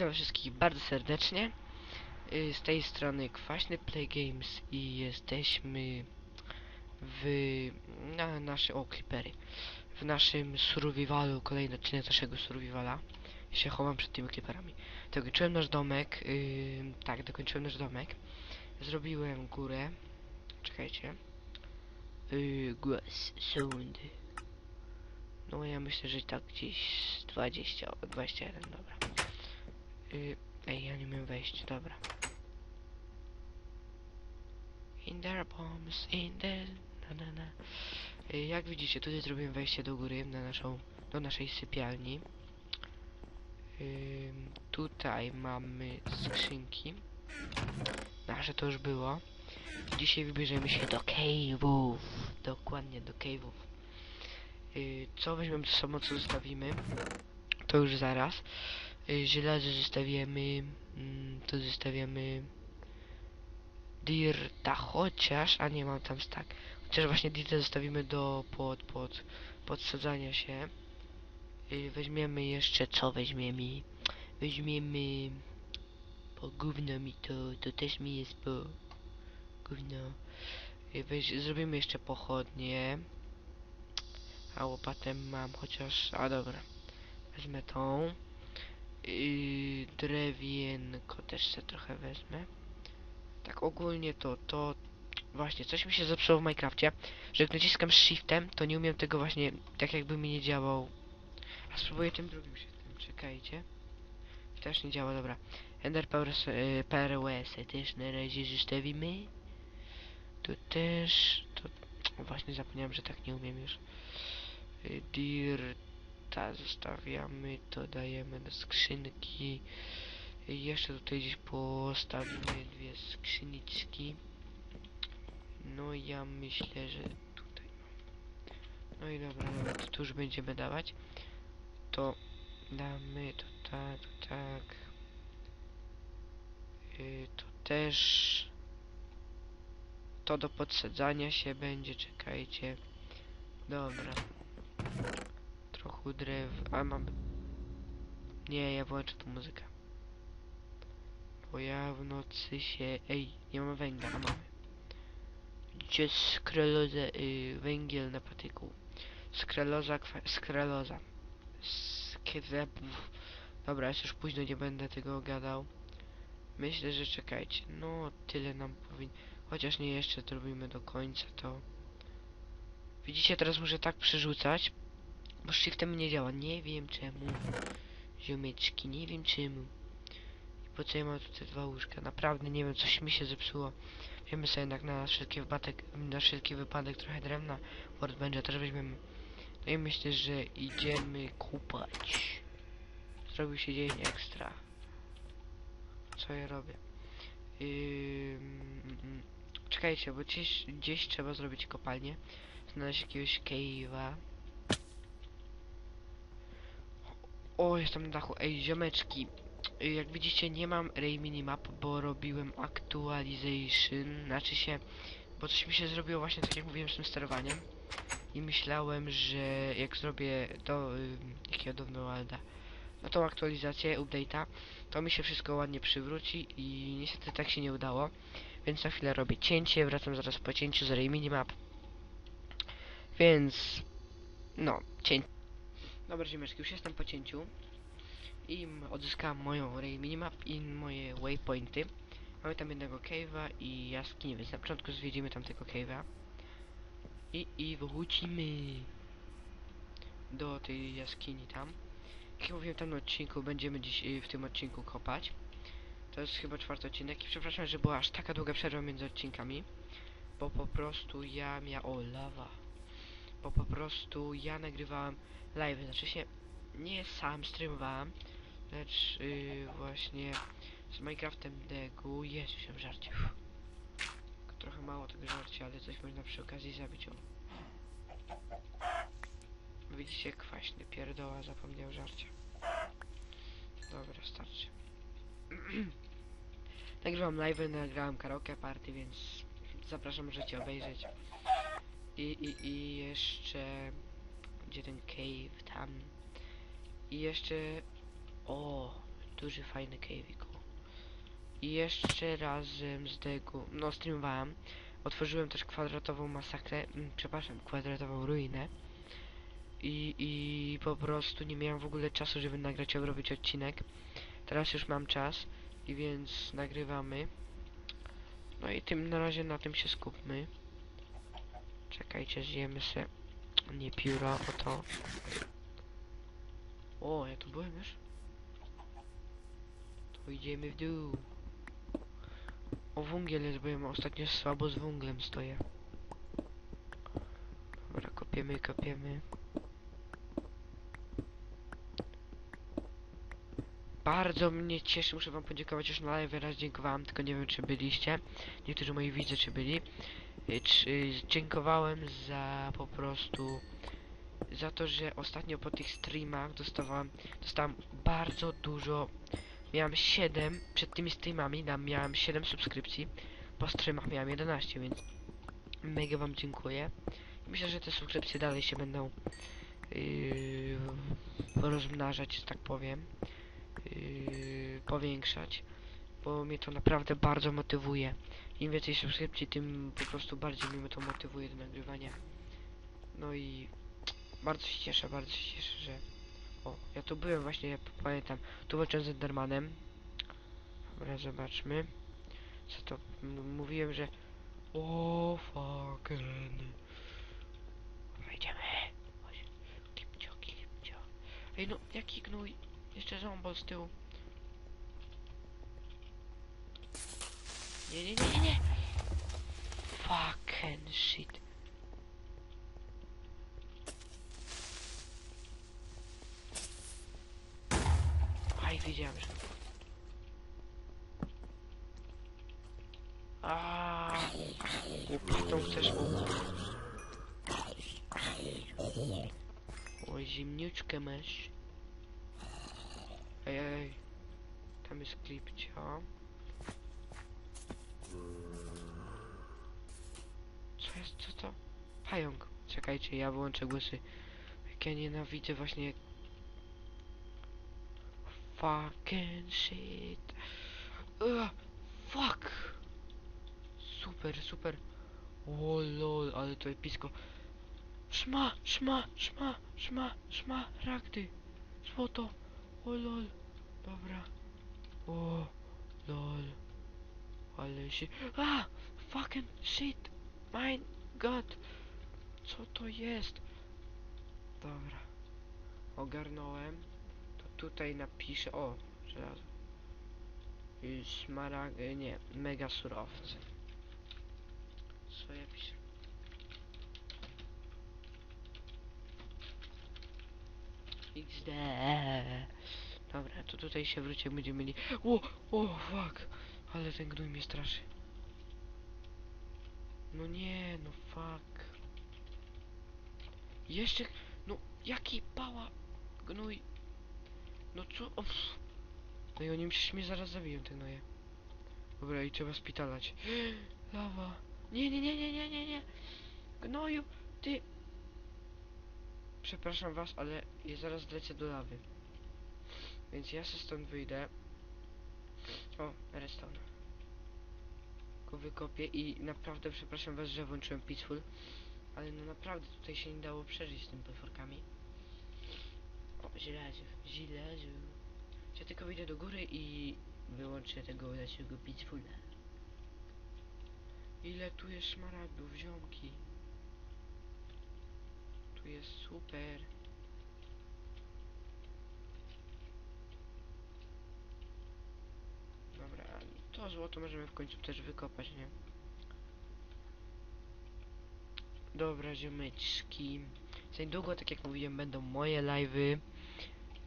Witam wszystkich bardzo serdecznie. Y, Z tej strony Kwaśny Play Games i jesteśmy w na nasze o creepery. W naszym survivalu, kolejny odcinek naszego survivala. Się chowam przed tymi creeperami. Dokończyłem nasz domek. Yy, tak, dokończyłem nasz domek. Zrobiłem górę. Czekajcie. Yy, głos, sound. No ja myślę, że tak gdzieś z 20, 21, dobra. Yy, ej, ja nie umiem wejść, dobra. In there bombs, in there, na na na. Yy, jak widzicie, tutaj zrobiłem wejście do góry, na naszą, do naszej sypialni. Yy, tutaj mamy skrzynki. Nasze to już było. Dzisiaj wybierzemy się do cave'ów. Dokładnie do cave'ów. Yy, co weźmiemy ze sobą, co zostawimy? To już zaraz. Yy, żelazo zostawiamy. Mm, to zostawiamy. Dirta, chociaż. A nie mam tam stack. Chociaż właśnie dirta zostawimy do pod, pod podsadzania się. Yy, weźmiemy jeszcze co weźmiemy? Weźmiemy. Po gówno mi to, to też mi jest po. Gówno. Yy, weź, zrobimy jeszcze pochodnie. A łopatę mam, chociaż... A dobra. Wezmę tą. Yy, drewienko też se trochę wezmę. Tak ogólnie to, to... Właśnie, coś mi się zepsuło w Minecrafcie, że jak naciskam shiftem, to nie umiem tego właśnie, tak jakby mi nie działał. A spróbuję tym drugim shiftem, czekajcie. Też nie działa, dobra. Ender PRS, yy, PRWS też na razie zostawimy. Tu też... To... Właśnie zapomniałem, że tak nie umiem już. Y, Dirta zostawiamy, to dajemy do skrzynki. Y, Jeszcze tutaj gdzieś postawimy dwie skrzyneczki. No ja myślę, że tutaj. No i dobra, dobra, to tu już będziemy dawać. To damy to tak, to tak. Y, to też. To do podsadzania się będzie, czekajcie. Dobra. Trochę drew... A mam... Nie, ja włączę tą muzykę. Bo ja w nocy się... Ej, nie mam węgla, a mamy. Gdzie skreloza... Y, węgiel na patyku. Skreloza... Kwa, skreloza. Skrepów. Dobra, jest już późno, nie będę tego gadał. Myślę, że czekajcie. No, tyle nam powinno... Chociaż nie jeszcze zrobimy do końca, to... Widzicie, teraz muszę tak przerzucać, bo shiftem nie działa. Nie wiem czemu. Ziomeczki, nie wiem czemu. I po co ja mam tu te dwa łóżka? Naprawdę nie wiem, coś mi się zepsuło. Wiemy sobie jednak na wszelki wypadek, na wszelki wypadek trochę drewna. Workbencha też weźmiemy. No i myślę, że idziemy kupać. Zrobił się dzień ekstra. Co ja robię? Ym, czekajcie, bo gdzieś, gdzieś trzeba zrobić kopalnię znaleźć jakiegoś cave'a. O, jestem na dachu. Ej, ziomeczki. Jak widzicie, nie mam Ray Minimap, bo robiłem actualization. Znaczy się, bo coś mi się zrobiło właśnie tak jak mówiłem z tym sterowaniem. I myślałem, że jak zrobię do y, jakiego Donalda, no tą aktualizację, update'a, to mi się wszystko ładnie przywróci i niestety tak się nie udało. Więc na chwilę robię cięcie, wracam zaraz po cięciu z Ray Minimap. Więc no, cię. Dobra, ziemeczki, już jestem po cięciu. I odzyskałem moją Ray Minimap i moje waypointy. Mamy tam jednego cave'a i jaskinię, więc na początku zwiedzimy tam tego cave'a. I, I wrócimy do tej jaskini tam. Jak mówiłem tam na odcinku, będziemy dziś y, w tym odcinku kopać. To jest chyba czwarty odcinek i przepraszam, że była aż taka długa przerwa między odcinkami. Bo po prostu ja miałem... O, lawa bo po prostu ja nagrywałem live, znaczy się nie sam streamowałem, lecz yy, właśnie z Minecraftem Degu jest się żarcie. Trochę mało tego żarcia, ale coś można przy okazji zabić. O. Widzicie, kwaśny pierdoła zapomniał żarcia. Dobra, starczy. Nagrywam live, nagrałem karaoke party, więc zapraszam, możecie obejrzeć. I, i, i jeszcze... Gdzie ten cave? Tam. I jeszcze... O! duży, fajny cave'ik. o. I jeszcze razem z tego, no streamowałem. Otworzyłem też kwadratową masakrę, mm, przepraszam, kwadratową ruinę. I, I po prostu nie miałem w ogóle czasu, żeby nagrać, robić odcinek. Teraz już mam czas i więc nagrywamy. No i tym na razie na tym się skupmy. Czekajcie, zjemy se. Nie pióra, o to. O, ja tu byłem już. To idziemy w dół. O węgiel jest, bo ja ostatnio słabo z węglem stoję. Dobra, kopiemy, kopiemy. Bardzo mnie cieszy, muszę wam podziękować już na live, raz dziękowałem, tylko nie wiem czy byliście. Niektórzy moi widze czy byli. Y, dziękowałem za po prostu za to, że ostatnio po tych streamach dostawałem dostałem bardzo dużo. Miałem 7 przed tymi streamami tam miałem 7 subskrypcji. Po streamach miałem 11 więc mega wam dziękuję. Myślę, że te subskrypcje dalej się będą yy, rozmnażać, że tak powiem yy, powiększać bo mnie to naprawdę bardzo motywuje im więcej subskrypcji, tym po prostu bardziej mnie to motywuje do nagrywania. No i bardzo się cieszę, bardzo się cieszę, że o, ja tu byłem właśnie, ja pamiętam tu walczyłem z Endermanem. Dobra, zobaczmy co to, M mówiłem, że o fucking wejdziemy. Ej no, jaki gnój jeszcze zombol z tyłu nie, nie, nie, nie, nie fucking shit Aj, wiedziałem, że... Aaaa, Łopatą chcesz Oj, zimniuczkę masz. Ej, ej. Tam jest klipcio. Co jest, co to? Pająk. Czekajcie, ja wyłączę głosy. Jak ja nienawidzę właśnie Fucking shit. Ugh, fuck. Super, super. O lol, ale to episko. Szma, szma, szma, szma, szma, ragdy. Złoto. O lol. Dobra. O lol. Ale się... A! Fucking shit. My god. Co to jest? Dobra. Ogarnąłem to tutaj napiszę, o, żelazo. Szmarag, y, nie, mega surowce. Co ja piszę? XD. Dobra, to tutaj się wrócimy, będziemy mieli... O, o, fuck. Ale ten gnój mnie straszy. No nie, no fuck. Jeszcze, no, jaki pała gnój. No co? O, pff. No i oni przecież mnie zaraz zabiją, te noje. Dobra, i trzeba spitalać. Lawa. Nie, nie, nie, nie, nie, nie, nie. Gnoju, ty. Przepraszam was, ale ja zaraz lecę do lawy. Więc ja się stąd wyjdę. O, redstone. Go wykopię i naprawdę przepraszam was, że włączyłem peaceful. Ale no naprawdę tutaj się nie dało przeżyć z tymi potworkami. O, żelazo, żelazo. Ja tylko wyjdę do góry i wyłączę tego naszego peacefula. Ile tu jest szmaragdów, ziomki. Tu jest super. Dobra, to złoto możemy w końcu też wykopać, nie? Dobra, ziomeczki. Za niedługo, tak jak mówiłem, będą moje live'y.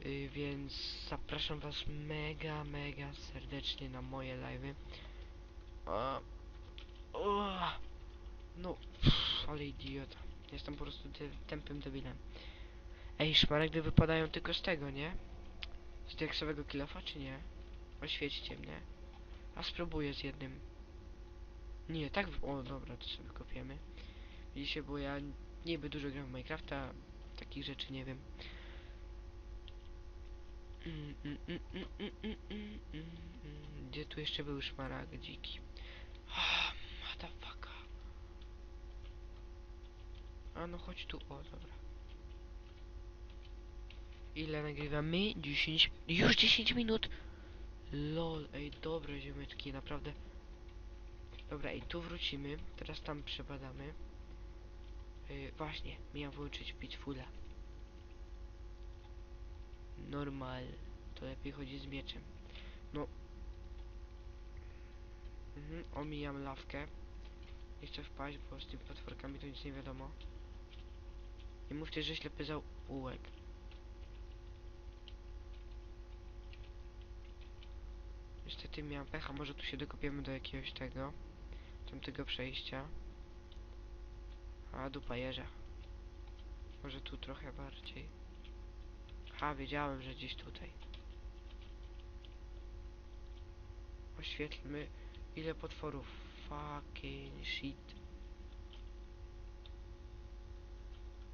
Y, więc zapraszam was mega, mega serdecznie na moje live'y. No, pff, ale idiota. Jestem po prostu tępym debilem. Ej, szmaragdy wypadają tylko z tego, nie? Z diaksowego kilofa, czy nie? Oświećcie mnie. A spróbuję z jednym. Nie, tak... O, dobra, to sobie kopiemy. Widzicie, bo ja niby dużo gram w Minecrafta, takich rzeczy nie wiem. Gdzie tu jeszcze były szmaragdziki? Ah, motherfucker. A no chodź tu, o dobra. Ile nagrywamy? 10... Już 10 minut! Lol, ej, dobre ziomeczki, naprawdę. Dobra, i tu wrócimy. Teraz tam przebadamy. Yy, właśnie, miałem włączyć Pitfula. Normal. To lepiej chodzi z mieczem. No. Mhm, omijam lawkę. Nie chcę wpaść, bo z tymi potworkami to nic nie wiadomo. Nie mówcie, że ślepy zaułek. Niestety miałem pecha, może tu się dokopiemy do jakiegoś tego. Tamtego przejścia. A, dupa jeża. Może tu trochę bardziej. Ha, wiedziałem, że gdzieś tutaj. Oświetlmy ile potworów. Fucking shit.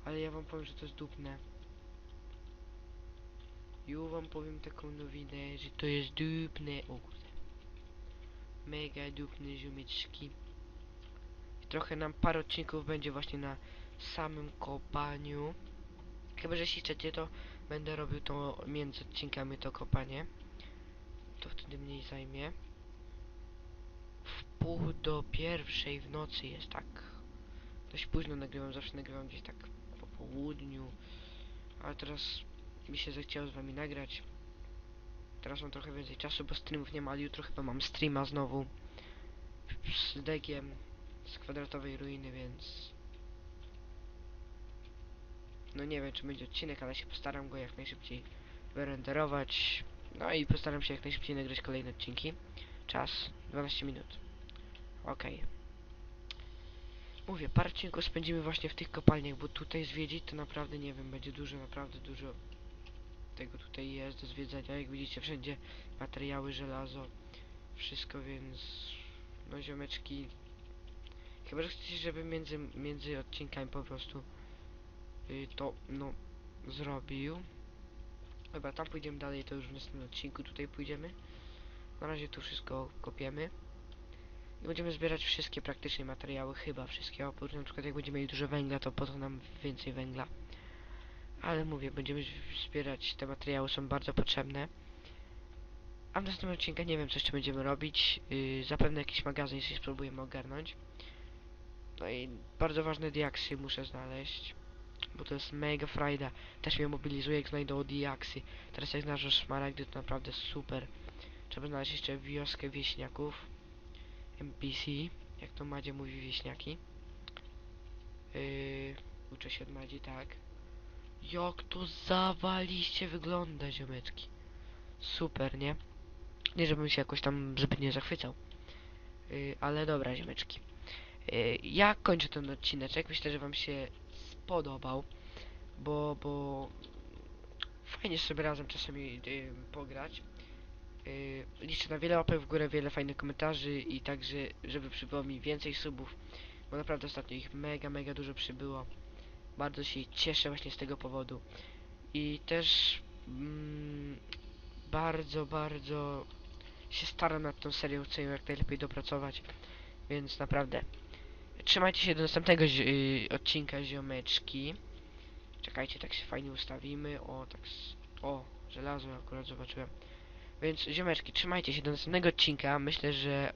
Ale ja wam powiem, że to jest dupne. Ju wam powiem taką nowinę, że to jest dupne. O kurde. Mega dupne ziomeczki. Trochę nam parę odcinków będzie właśnie na samym kopaniu. Chyba, że jeśli chcecie, to będę robił to między odcinkami to kopanie. To wtedy mniej zajmie. W pół do pierwszej w nocy jest tak. Dość późno nagrywam, zawsze nagrywam gdzieś tak po południu. Ale teraz mi się zechciało z wami nagrać. Teraz mam trochę więcej czasu, bo streamów nie ma, ale jutro chyba mam streama znowu. Z degiem z kwadratowej ruiny, więc... No nie wiem, czy będzie odcinek, ale się postaram go jak najszybciej wyrenderować. No i postaram się jak najszybciej nagrać kolejne odcinki. Czas 12 minut. Okej. Mówię, parę odcinków spędzimy właśnie w tych kopalniach, bo tutaj zwiedzić to naprawdę nie wiem, będzie dużo, naprawdę dużo tego tutaj jest do zwiedzania. Jak widzicie, wszędzie materiały, żelazo, wszystko, więc no ziomeczki. Chyba, że chcecie, żeby między, między odcinkami po prostu y, to, no, zrobił. Dobra, tam pójdziemy dalej, to już w następnym odcinku tutaj pójdziemy. Na razie tu wszystko kopiemy. I będziemy zbierać wszystkie praktycznie materiały, chyba wszystkie, oprócz na przykład jak będziemy mieli dużo węgla, to po to nam więcej węgla. Ale mówię, będziemy zbierać, te materiały są bardzo potrzebne. A w następnym odcinku nie wiem, co jeszcze będziemy robić. Yy, zapewne jakiś magazyn sobie spróbujemy ogarnąć. No i bardzo ważne diaksy muszę znaleźć. Bo to jest mega frajda. Też mnie mobilizuje, jak znajdę diaksy. Teraz jak znalazłem szmaragdy, to naprawdę super. Trzeba znaleźć jeszcze wioskę wieśniaków. NPC, jak to Madzie mówi wieśniaki. Yy, uczę się od Madzi, tak. Jak to zawaliście wygląda, ziomeczki. Super, nie? Nie, żebym się jakoś tam zbytnio zachwycał. Yy, ale dobra, ziomeczki. Yy, ja kończę ten odcineczek. Myślę, że wam się spodobał. Bo, bo... Fajnie sobie razem czasami yy, pograć. Yy, liczę na wiele łapek w górę, wiele fajnych komentarzy i także, żeby przybyło mi więcej subów, bo naprawdę ostatnio ich mega, mega dużo przybyło. Bardzo się cieszę właśnie z tego powodu. I też mm, bardzo, bardzo się staram nad tą serią, chcę ją jak najlepiej dopracować, więc naprawdę trzymajcie się do następnego yy, odcinka ziomeczki. Czekajcie, tak się fajnie ustawimy. O, tak. O, żelazo akurat zobaczyłem. Więc ziomeczki, trzymajcie się do następnego odcinka. Myślę, że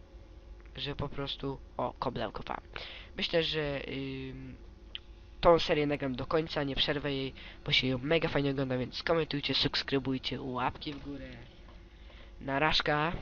że po prostu. O, koblę kopałem. Myślę, że tą serię nagram do końca, nie przerwę jej, bo się ją mega fajnie ogląda, więc komentujcie, subskrybujcie, łapki w górę. Narażka.